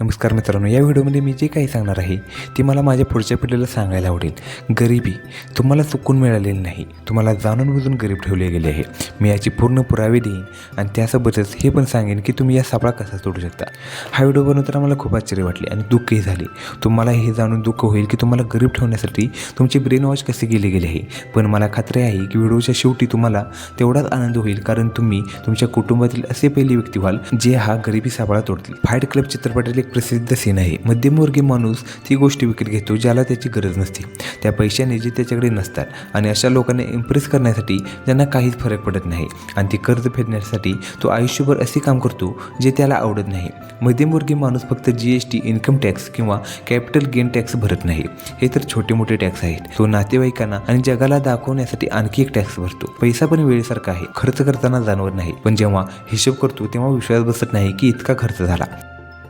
नमस्कार मित्रांनो या व्हिडिओमध्ये मी जे काही सांगणार आहे ते मला माझ्या पुढच्या पिढीला सांगायला आवडेल. गरिबी तुम्हाला चुकून मिळालेली नाही तुम्हाला जाणून बुजून गरीब ठेवले गेले आहे. मी याची पूर्ण पुरावे देईन आणि त्यासोबतच हे पण सांगेन की तुम्ही या सापळा कसा तोडू शकता. हा व्हिडिओ बनवताना मला खूप आश्चर्य वाटले आणि दुःखही झाले. तुम्हाला हे जाणून दुःख होईल की तुम्हाला गरीब ठेवण्यासाठी तुमचे ब्रेन वॉश कसे केले गेले आहे. पण मला खात्री आहे की व्हिडिओच्या शेवटी तुम्हाला तेवढाच आनंद होईल कारण तुम्ही तुमच्या कुटुंबातील असे पहिले व्यक्ती व्हाल जे हा गरिबी सापळा तोडतील. फाईट क्लब चित्रपटातील एक प्रसिद्ध सीन आहे. मध्यमवर्गीय माणूस ती गोष्ट विकत घेतो ज्याला त्याची गरज नसते. त्या पैशाने जे त्याच्याकडे नसतात आणि अशा लोकांना इम्प्रेस करण्यासाठी ज्यांना काहीच फरक पडत नाही. आणि ती कर्ज फेडण्यासाठी तो आयुष्यभर असे काम करतो जे त्याला आवडत नाही. मध्यमवर्गीय माणूस फक्त G S T income tax किंवा कॅपिटल गेन टॅक्स भरत नाही. हे तर छोटे मोठे टॅक्स आहेत. तो नातेवाईकांना आणि जगाला दाखवण्यासाठी आणखी एक टॅक्स भरतो. पैसा पण वेळेसारखा आहे. खर्च करताना जाणवत नाही. पण जेव्हा हिशोब करतो तेव्हा विश्वास बसत नाही की इतका खर्च झाला.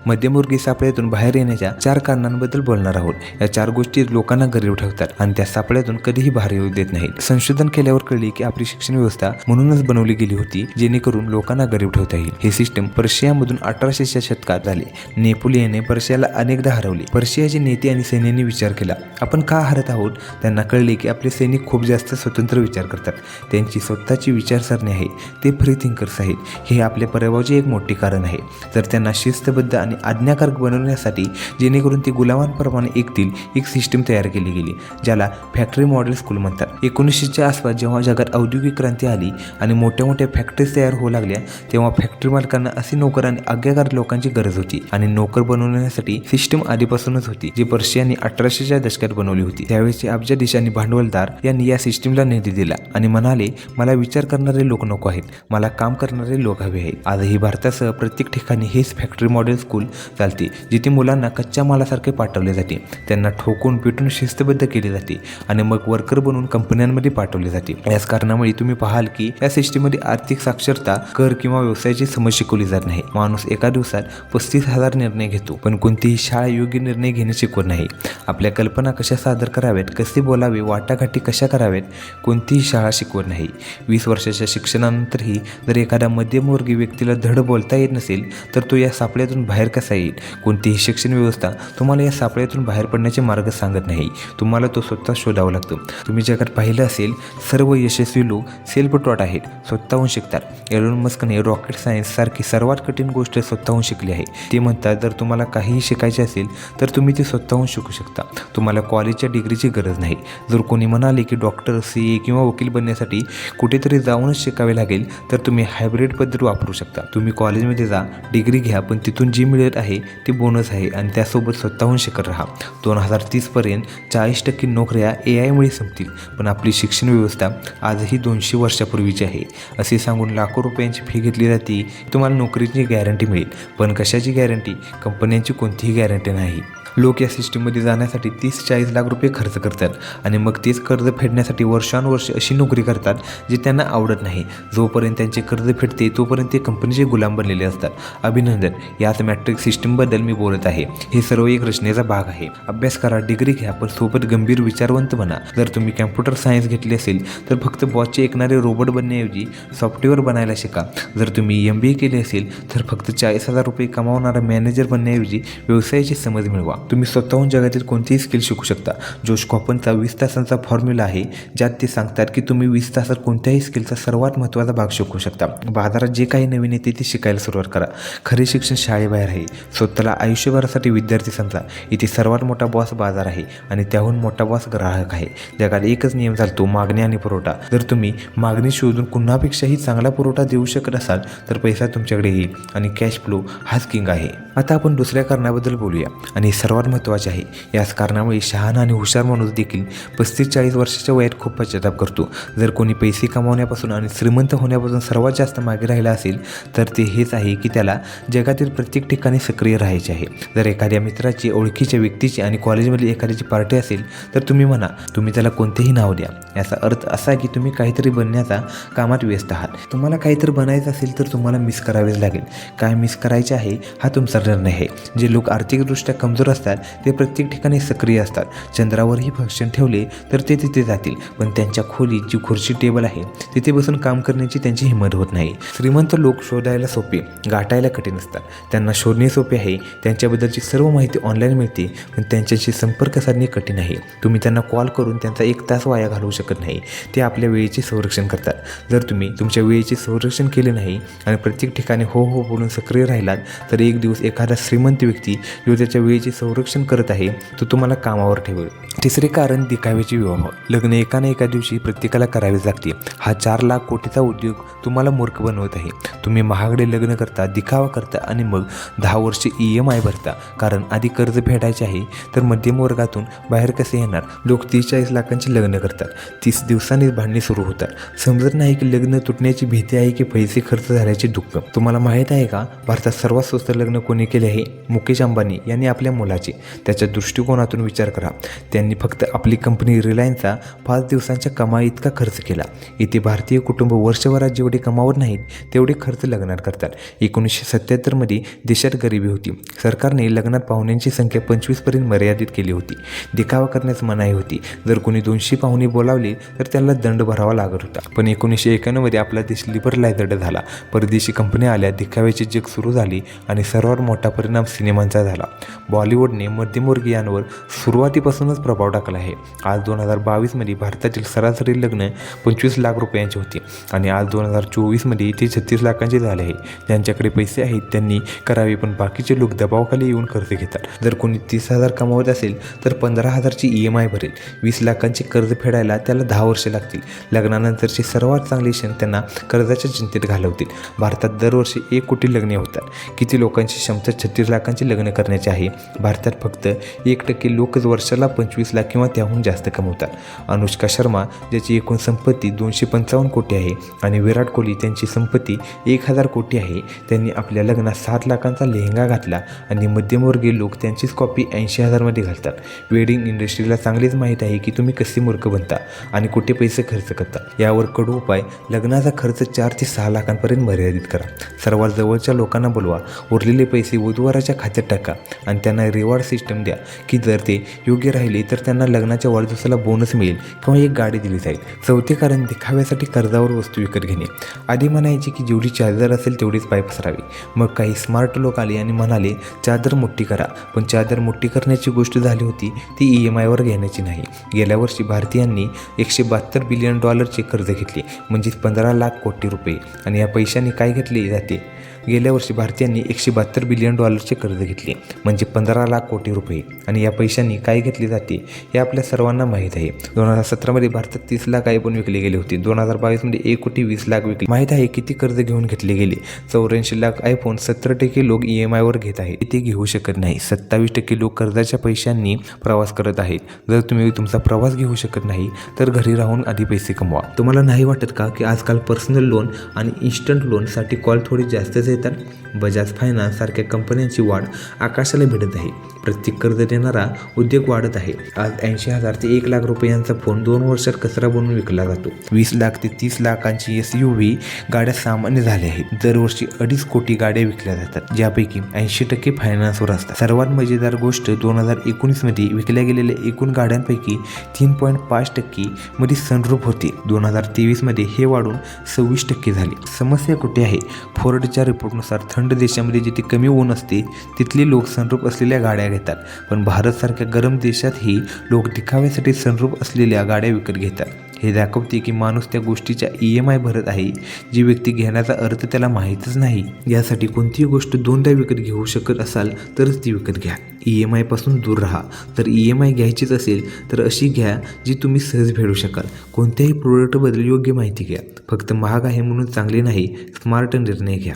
मध्यमवर्गीय सापळ्यातून बाहेर येण्याच्या चार कारणांबद्दल बोलणार आहोत. या चार गोष्टी लोकांना गरीब ठेवतात आणि त्या सापळ्यातून कधीही बाहेर येऊ देत नाहीत. संशोधन केल्यावर कळले की आपली शिक्षण व्यवस्था म्हणूनच बनवली गेली होती जेणेकरून लोकांना गरीब ठेवता येईल. हे सिस्टम पर्शियामधून अठराशेच्या शतकात झाले नेपोलियनने पर्शियाला अनेकदा हरवले. पर्शियाचे नेते आणि सैन्याने विचार केला. आपण का हरत आहोत? त्यांना कळले की आपले सैनिक खूप जास्त स्वतंत्र विचार करतात. त्यांची स्वतःची विचारसरणी आहे. ते फ्री थिंकर्स आहेत. हे आपल्या पराभवाचे एक मोठे कारण आहे. जर त्यांना शिस्तबद्ध आणि आज्ञाकारक बनवण्यासाठी जेणेकरून ते गुलामांप्रमाणे ऐकतील एक सिस्टीम तयार केली गेली ज्याला फॅक्टरी मॉडेल स्कूल म्हणतात. एकोणीसशेच्या आसपास जेव्हा जगात औद्योगिक क्रांती आली आणि मोठ्या मोठ्या फॅक्टरीज तयार होऊ लागल्या तेव्हा फॅक्टरी मालकांना असे नोकर आणि आज्ञाकार लोकांची गरज होती. आणि नोकर बनवण्यासाठी सिस्टम आधीपासूनच होती जी पर्शियांनी अठराशेच्या दशकात बनवली होती. त्यावेळेचे अब्जा देशांनी भांडवलदार यांनी या सिस्टीमला निधी दिला आणि म्हणाले मला विचार करणारे लोक नको आहेत. मला काम करणारे लोक हवे आहेत. आजही भारतासह प्रत्येक ठिकाणी हेच फॅक्टरी मॉडेल स्कूल चालते जिथे मुलांना कच्च्या मालासारखे पाठवले जाते. त्यांना ठोकून पिटून शिस्तबद्ध केले जाते आणि मग वर्कर बनवून कंपन्यांमध्ये पाठवले जाते. याच कारणामुळे तुम्ही पाहाल की या सिस्टीममध्ये आर्थिक साक्षरता कर किंवा व्यवसायाची समज शिकवली जात नाही. माणूस एका दिवसात पस्तीस हजार निर्णय घेतो पण कोणतीही शाळा योग्य निर्णय घेणे शिकवत नाही. आपल्या कल्पना कशा सादर कराव्यात कसे बोलावे वाटाघाटी कशा कराव्यात कोणतीही शाळा शिकवत नाही. वीस वर्षाच्या शिक्षणानंतरही जर एखाद्या मध्यमवर्गीय व्यक्तीला धड बोलता येत नसेल तर तो या सापळ्यातून बाहेर कसा येईल? कोणतीही शिक्षण व्यवस्था तुम्हाला या सापळ्यातून बाहेर पडण्याचे मार्ग सांगत नाही. तुम्हाला तो स्वतः शोधावा लागतो. तुम्ही जगात पाहिलं असेल सर्व यशस्वी लोक सेल्फ टॉट आहेत स्वतःहून शिकतात. एलोन मस्कने रॉकेट सायन्स सारखी सर्वात कठीण गोष्ट स्वतःहून शिकली आहे. ते म्हणतात जर तुम्हाला काहीही शिकायचे असेल तर तुम्ही ते स्वतःहून शिकू शकता. तुम्हाला कॉलेजच्या डिग्रीची गरज नाही. जर कोणी म्हणाले की डॉक्टर सी ए किंवा वकील बनण्यासाठी कुठेतरी जाऊनच शिकावे लागेल तर तुम्ही हायब्रिड पद्धत वापरू शकता. तुम्ही कॉलेजमध्ये जा डिग्री घ्या पण तिथून जी मिळत आहे ते बोनस आहे आणि त्यासोबत स्वतःहून शिकत राहा. दोन हजार तीसपर्यंत चाळीस टक्के नोकऱ्या ए आयमुळे संपतील पण आपली शिक्षण व्यवस्था आजही दोनशे वर्षापूर्वीची आहे. असे सांगून लाखो रुपयांची फी घेतली जाते तुम्हाला नोकरीची गॅरंटी मिळेल. पण कशाची गॅरंटी कंपन्यांची कोणतीही गॅरंटी नाही. लोक या सिस्टीममध्ये जाण्यासाठी तीस चाळीस लाख रुपये खर्च करतात आणि मग तेच कर्ज फेडण्यासाठी वर्षानुवर्ष अशी नोकरी करतात जी त्यांना आवडत नाही. जोपर्यंत त्यांचे कर्ज फेडते तोपर्यंत ते कंपनीचे गुलाम बनलेले असतात. अभिनंदन. याच मॅट्रिक सिस्टीमबद्दल मी बोलत आहे. हे सर्व एक रचनेचा भाग आहे. अभ्यास करा डिग्री घ्या पण सोबत गंभीर विचारवंत बना. जर तुम्ही कॅम्प्युटर सायन्स घेतले असेल तर फक्त बॉसचे ऐकणारे रोबोट बनण्याऐवजी सॉफ्टवेअर बनायला शिका. जर तुम्ही एम बी ए केले असेल तर फक्त चाळीस हजार रुपये कमावणारा मॅनेजर बनण्याऐवजी व्यवसायाची समज मिळवा. तुम्ही स्वतःहून जगातील कोणतीही स्किल शिकू शकता. जोश कॉपनचा वीस तासांचा फॉर्म्युला आहे ज्यात ते सांगतात की तुम्ही वीस तासात कोणत्याही स्किलचा सर्वात महत्त्वाचा भाग शिकू शकता. बाजारात जे काही नवीन येते ते शिकायला सुरुवात करा. खरे शिक्षण शाळेबाहेर आहे. स्वतःला आयुष्यभरासाठी विद्यार्थी समजा. इथे सर्वात मोठा बॉस बाजार आहे आणि त्याहून मोठा बॉस ग्राहक आहे. जगात एकच नियम चालतो मागणी आणि पुरवठा. जर तुम्ही मागणी शोधून कुणापेक्षाही चांगला पुरवठा देऊ शकत असाल तर पैसा तुमच्याकडे येईल आणि कॅश फ्लो हाच किंग आहे. आता आपण दुसऱ्या कारणाबद्दल बोलूया. आणि सर्वात महत्त्वाचे आहे. याच कारणामुळे शहाणा आणि हुशार माणूस देखील पस्तीस चाळीस वर्षाच्या वयात खूप पश्चाताप करतो. जर कोणी पैसे कमावण्यापासून आणि श्रीमंत होण्यापासून सर्वात जास्त मागे राहिला असेल तर ते हेच आहे की त्याला जगातील प्रत्येक ठिकाणी सक्रिय राहायचे आहे. जर एखाद्या मित्राची ओळखीच्या व्यक्तीची आणि कॉलेजमधील एखाद्याची पार्टी असेल तर तुम्ही म्हणा तुम्ही त्याला कोणतेही नाव द्या. याचा अर्थ असा की तुम्ही काहीतरी बनण्याचा कामात व्यस्त आहात. तुम्हाला काहीतरी बनायचं असेल तर तुम्हाला मिस करावेच लागेल. काय मिस करायचे आहे हा तुमचा निर्णय आहे. जे लोक आर्थिकदृष्ट्या कमजोर असतात ते प्रत्येक ठिकाणी सक्रिय असतात. चंद्रावरही फंक्शन ठेवले तर ते तिथे जातील. पण त्यांच्या खोलीत जी खुर्ची टेबल आहे तिथे बसून काम करण्याची त्यांची हिंमत होत नाही. श्रीमंत लोक शोधायला सोपे गाठायला कठीण असतात. त्यांना शोधणे सोपे आहे. त्यांच्याबद्दलची सर्व माहिती ऑनलाईन मिळते. पण त्यांच्याशी संपर्क साधणे कठीण आहे. तुम्ही त्यांना कॉल करून त्यांचा एक तास वाया घालवू शकता. नाही. ते आपल्या वेळेचे संरक्षण करतात. जर तुम्ही तुमच्या वेळेचे संरक्षण केले नाही आणि प्रत्येक ठिकाणी हो हो बोलून सक्रिय राहिलात तर एक दिवस एखादा श्रीमंत व्यक्ती जो त्याच्या वेळेचे संरक्षण करत आहे तो तुम्हाला कामावर ठेवेल. तिसरे कारण दिखाव्याचे विवाह. लग्न एका ना एका दिवशी प्रत्येकाला करावे लागते. हा चार लाख कोटीचा उद्योग तुम्हाला मूर्ख बनवत आहे. तुम्ही महागडे लग्न करता दिखावा करता आणि मग दहा वर्षे ई एम आय भरता. कारण आधी कर्ज फेडायचे आहे तर मध्यम वर्गातून बाहेर कसे येणार? लोक तीस चाळीस लाखांची लग्न करतात. तीस दिवसांनीच भांडणे सुरू होतात. समजत नाही की लग्न तुटण्याची भीती आहे की पैसे खर्च झाल्याचे दुःख तुम्हाला माहीत आहे का? भारतात सर्वात स्वस्त लग्न कोणी केले आहे? मुकेश अंबानी यांनी आपल्या मुलाचे. त्याच्या दृष्टिकोनातून विचार करा. त्यांनी फक्त आपली कंपनी रिलायन्सचा पाच दिवसांच्या कमाई इतका खर्च केला. इथे भारतीय कुटुंब वर्षभरात जेवढे कमावत नाहीत तेवढे खर्च लग्नात करतात. एकोणीसशे सत्याहत्तरमध्ये देशात गरिबी होती. सरकारने लग्नात पाहुण्यांची संख्या पंचवीसपर्यंत मर्यादित केली होती. दिखावा करण्यास मनाई होती. जर कोणी दोनशे पाहुणे लावली तर त्याला दंड भरावा लागत होता. पण एकोणीसशे एक्याण्णवमध्ये आपला देश लिबरलायझड झाला. परदेशी कंपन्या आल्या दिखाव्याची जग सुरू झाली आणि सर्वात मोठा परिणाम सिनेमांचा झाला. बॉलिवूडने मध्यमवर्गीयांवर सुरुवातीपासूनच प्रभाव टाकला आहे. आज दोन हजार बावीसमध्ये भारतातील सरासरी लग्न पंचवीस लाख रुपयांचे होते आणि आज दोन हजार चोवीसमध्ये ते छत्तीस लाखांचे झाले आहे. ज्यांच्याकडे पैसे आहेत त्यांनी करावे पण बाकीचे लोक दबावाखाली येऊन कर्ज घेतात. जर कोणी तीस हजार कमावत असेल तर पंधरा हजारची ई एम आय भरेल. वीस लाखांचे कर्ज फेडायला त्याला दहा वर्षे लागतील. लग्नानंतरचे सर्वात चांगले क्षण त्यांना कर्जाच्या चिंतेत घालवतील. भारतात दरवर्षी एक कोटी लग्ने होतात. किती लोकांची क्षमता छत्तीस लाखांची लग्न करण्याची आहे. भारतात फक्त एक टक्के लोकच वर्षाला पंचवीस लाख किंवा त्याहून जास्त कमवतात. अनुष्का शर्मा ज्याची एकूण संपत्ती दोनशे पंचावन्न कोटी आहे आणि विराट कोहली त्यांची संपत्ती एक हजार कोटी आहे त्यांनी आपल्या लग्नात सात लाखांचा लेहंगा घातला आणि मध्यमवर्गीय लोक त्यांचीच कॉपी ऐंशी हजारमध्ये घालतात. वेडिंग इंडस्ट्रीला चांगलीच माहीत आहे की तुम्ही कसे मूर्ख बनता. आणि कुठे पैसे खर्च करता? यावर कडू उपाय लग्नाचा खर्च चार ते सहा लाखांपर्यंत मर्यादित करा. सर्वात जवळच्या लोकांना बोलवा उरलेले पैसे बुधवाराच्या खात्यात टाका आणि त्यांना रिवॉर्ड सिस्टम द्या की जर ते योग्य राहिले तर त्यांना लग्नाच्या वाढदिवसाला बोनस मिळेल किंवा एक गाडी दिली जाईल. चौथे कारण दिखाव्यासाठी कर्जावर वस्तू विकत घेणे. आधी म्हणायचे की जेवढी चादर असेल तेवढीच पाय पसरावी. मग काही स्मार्ट लोक आले आणि म्हणाले चादर मोठी करा. पण चादर मोठी करण्याची गोष्ट झाली होती ती ई एम आयवर घेण्याची नाही. गेल्या वर्षी भारतीयांनी एकशे बहात्तर बिलियन डॉलरचे कर्ज घेतले म्हणजेच पंधरा लाख कोटी रुपये. आणि या पैशाने काय घेतले जाते? गेल्या वर्षी भारतीयांनी एकशे बहात्तर बिलियन डॉलरचे कर्ज घेतले म्हणजे पंधरा लाख कोटी रुपये. आणि या पैशांनी काय घेतले जाते हे आपल्या सर्वांना माहीत आहे. दोन हजार सतरामध्ये भारतात तीस लाख आयफोन विकले गेले होते. दोन हजार बावीसमध्ये एक कोटी वीस लाख विकले. माहीत आहे किती कर्ज घेऊन घेतले गेले. चौऱ्याऐंशी लाख आयफोन सत्तर टक्के लोक ई एम आयवर घेत आहेत. ते घेऊ शकत नाही. सत्तावीस टक्के लोक कर्जाच्या पैशांनी प्रवास करत आहेत. जर तुम्ही तुमचा प्रवास घेऊ शकत नाही तर घरी राहून आधी पैसे कमवा. तुम्हाला नाही वाटत का की आजकाल पर्सनल लोन आणि इन्स्टंट लोनसाठी कॉल थोडी जास्तच येतात बजाज फायनान्स सारख्या कंपन्यांची वाढ आकाशाला भिडत आहे. प्रत्येक कर्ज देणारा उद्योग वाढत आहे. आज ऐंशी हजार ते एक लाख रुपयांचा फोन दोन वर्षात कचरा बनवून विकला जातो. वीस लाख ते तीस लाखांची एस यू व्ही गाड्या सामान्य झाल्या आहेत. दरवर्षी अडीच कोटी गाड्या विकल्या जातात ज्यापैकी ऐंशी टक्के फायनान्सवर असतात. सर्वात मजेदार गोष्ट दोन हजार एकोणीसमध्ये विकल्या गेलेल्या एकूण गाड्यांपैकी तीन पॉईंट पाच टक्के मध्ये सनरूप होते. दोन हजार तेवीसमध्ये हे वाढून सव्वीस टक्के झाले. समस्या कुठे आहे? फोर्डच्या संरूपनुसार थंड देशामध्ये जिथे कमी ऊन असते तिथले लोक सनरूप असलेल्या गाड्या घेतात. पण भारतसारख्या गरम देशातही लोक दिखाव्यासाठी सनरूप असलेल्या गाड्या विकत घेतात. हे दाखवते की माणूस त्या गोष्टीच्या ई एम आय भरत आहे. जी व्यक्ती घेण्याचा अर्थ त्याला माहीतच नाही. यासाठी कोणतीही गोष्ट दोनदा विकत घेऊ शकत असाल तरच ती विकत घ्या. ई एम आयपासून दूर राहा. तर ई एम आय घ्यायचीच असेल तर अशी घ्या जी तुम्ही सहज भेटू शकाल. कोणत्याही प्रोडक्टबद्दल योग्य माहिती घ्या. फक्त महाग आहे म्हणून चांगले नाही स्मार्ट निर्णय घ्या.